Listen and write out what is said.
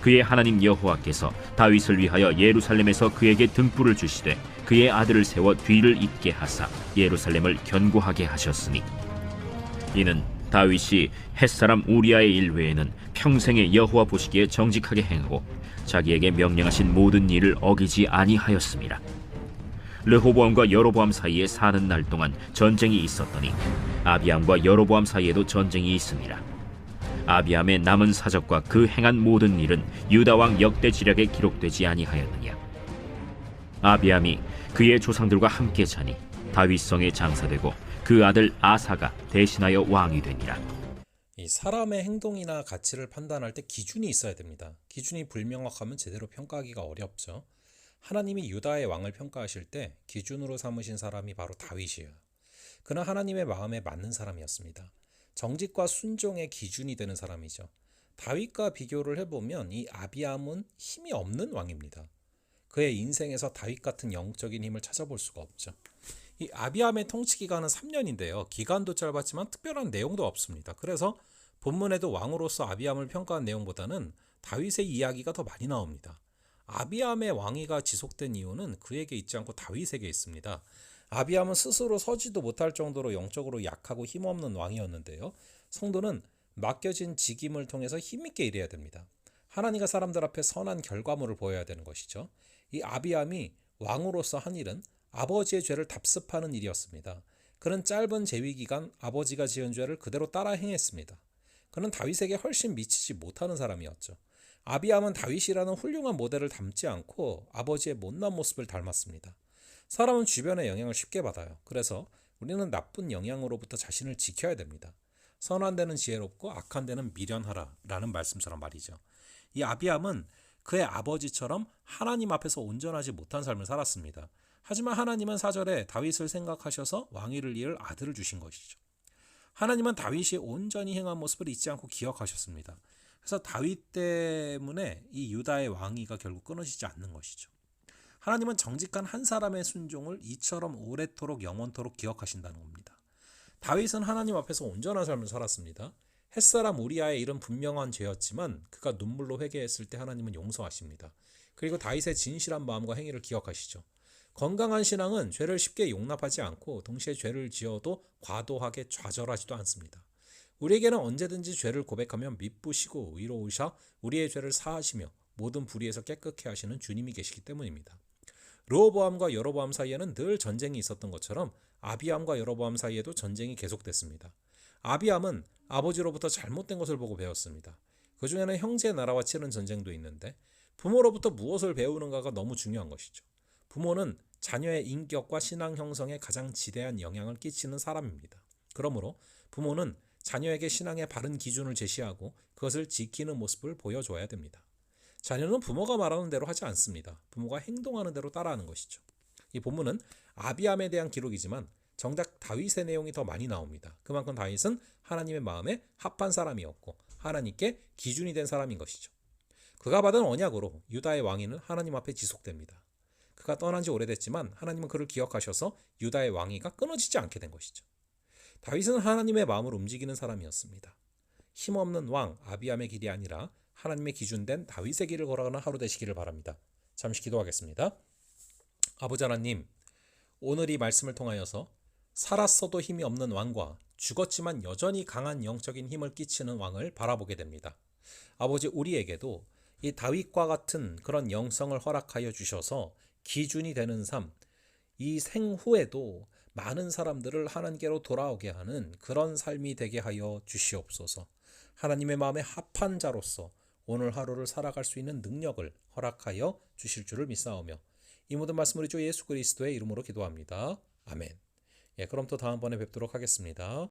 그의 하나님 여호와께서 다윗을 위하여 예루살렘에서 그에게 등불을 주시되 그의 아들을 세워 뒤를 잇게 하사 예루살렘을 견고하게 하셨으니 이는 다윗이 햇사람 우리아의 일 외에는 평생에 여호와 보시기에 정직하게 행하고 자기에게 명령하신 모든 일을 어기지 아니하였습니다. 르호보암과 여로보암 사이에 사는 날 동안 전쟁이 있었더니 아비암과 여로보암 사이에도 전쟁이 있습니다. 아비암의 남은 사적과 그 행한 모든 일은 유다 왕 역대 지략에 기록되지 아니하였느냐. 아비암이 그의 조상들과 함께 자니 다윗성에 장사되고 그 아들 아사가 대신하여 왕이 되니라. 이 사람의 행동이나 가치를 판단할 때 기준이 있어야 됩니다. 기준이 불명확하면 제대로 평가하기가 어렵죠. 하나님이 유다의 왕을 평가하실 때 기준으로 삼으신 사람이 바로 다윗이에요. 그는 하나님의 마음에 맞는 사람이었습니다. 정직과 순종의 기준이 되는 사람이죠. 다윗과 비교를 해보면 이 아비암은 힘이 없는 왕입니다. 그의 인생에서 다윗 같은 영적인 힘을 찾아볼 수가 없죠. 이 아비암의 통치 기간은 3년인데요. 기간도 짧았지만 특별한 내용도 없습니다. 그래서 본문에도 왕으로서 아비암을 평가한 내용보다는 다윗의 이야기가 더 많이 나옵니다. 아비암의 왕위가 지속된 이유는 그에게 있지 않고 다윗에게 있습니다. 아비암은 스스로 서지도 못할 정도로 영적으로 약하고 힘없는 왕이었는데요. 성도는 맡겨진 직임을 통해서 힘있게 일해야 됩니다. 하나님과 사람들 앞에 선한 결과물을 보여야 되는 것이죠. 이 아비암이 왕으로서 한 일은 아버지의 죄를 답습하는 일이었습니다. 그는 짧은 재위 기간 아버지가 지은 죄를 그대로 따라 행했습니다. 그는 다윗에게 훨씬 미치지 못하는 사람이었죠. 아비암은 다윗이라는 훌륭한 모델을 닮지 않고 아버지의 못난 모습을 닮았습니다. 사람은 주변의 영향을 쉽게 받아요. 그래서 우리는 나쁜 영향으로부터 자신을 지켜야 됩니다. 선한 데는 지혜롭고 악한 데는 미련하라 라는 말씀처럼 말이죠. 이 아비암은 그의 아버지처럼 하나님 앞에서 온전하지 못한 삶을 살았습니다. 하지만 하나님은 사절에 다윗을 생각하셔서 왕위를 이을 아들을 주신 것이죠. 하나님은 다윗이 온전히 행한 모습을 잊지 않고 기억하셨습니다. 그래서 다윗 때문에 이 유다의 왕위가 결국 끊어지지 않는 것이죠. 하나님은 정직한 한 사람의 순종을 이처럼 오래도록 영원토록 기억하신다는 겁니다. 다윗은 하나님 앞에서 온전한 삶을 살았습니다. 햇사람 우리아의 일은 분명한 죄였지만 그가 눈물로 회개했을 때 하나님은 용서하십니다. 그리고 다윗의 진실한 마음과 행위를 기억하시죠. 건강한 신앙은 죄를 쉽게 용납하지 않고 동시에 죄를 지어도 과도하게 좌절하지도 않습니다. 우리에게는 언제든지 죄를 고백하면 미쁘시고 의로우셔 우리의 죄를 사하시며 모든 불의에서 깨끗게 하시는 주님이 계시기 때문입니다. 르호보암과 여로보암 사이에는 늘 전쟁이 있었던 것처럼 아비암과 여로보암 사이에도 전쟁이 계속됐습니다. 아비암은 아버지로부터 잘못된 것을 보고 배웠습니다. 그 중에는 형제 나라와 치른 전쟁도 있는데 부모로부터 무엇을 배우는가가 너무 중요한 것이죠. 부모는 자녀의 인격과 신앙 형성에 가장 지대한 영향을 끼치는 사람입니다. 그러므로 부모는 자녀에게 신앙의 바른 기준을 제시하고 그것을 지키는 모습을 보여줘야 됩니다. 자녀는 부모가 말하는 대로 하지 않습니다. 부모가 행동하는 대로 따라하는 것이죠. 이 본문은 아비암에 대한 기록이지만 정작 다윗의 내용이 더 많이 나옵니다. 그만큼 다윗은 하나님의 마음에 합한 사람이었고 하나님께 기준이 된 사람인 것이죠. 그가 받은 언약으로 유다의 왕위는 하나님 앞에 지속됩니다. 그가 떠난 지 오래됐지만 하나님은 그를 기억하셔서 유다의 왕위가 끊어지지 않게 된 것이죠. 다윗은 하나님의 마음을 움직이는 사람이었습니다. 힘없는 왕 아비암의 길이 아니라 하나님의 기준된 다윗의 길을 걸어가는 하루 되시기를 바랍니다. 잠시 기도하겠습니다. 아버지 하나님, 오늘 이 말씀을 통하여서 살았어도 힘이 없는 왕과 죽었지만 여전히 강한 영적인 힘을 끼치는 왕을 바라보게 됩니다. 아버지 우리에게도 이 다윗과 같은 그런 영성을 허락하여 주셔서 기준이 되는 삶, 이 생후에도 많은 사람들을 하나님께로 돌아오게 하는 그런 삶이 되게 하여 주시옵소서. 하나님의 마음에 합한 자로서 오늘 하루를 살아갈 수 있는 능력을 허락하여 주실 줄을 믿사오며 이 모든 말씀을 주 예수 그리스도의 이름으로 기도합니다. 아멘. 예, 그럼 또 다음번에 뵙도록 하겠습니다.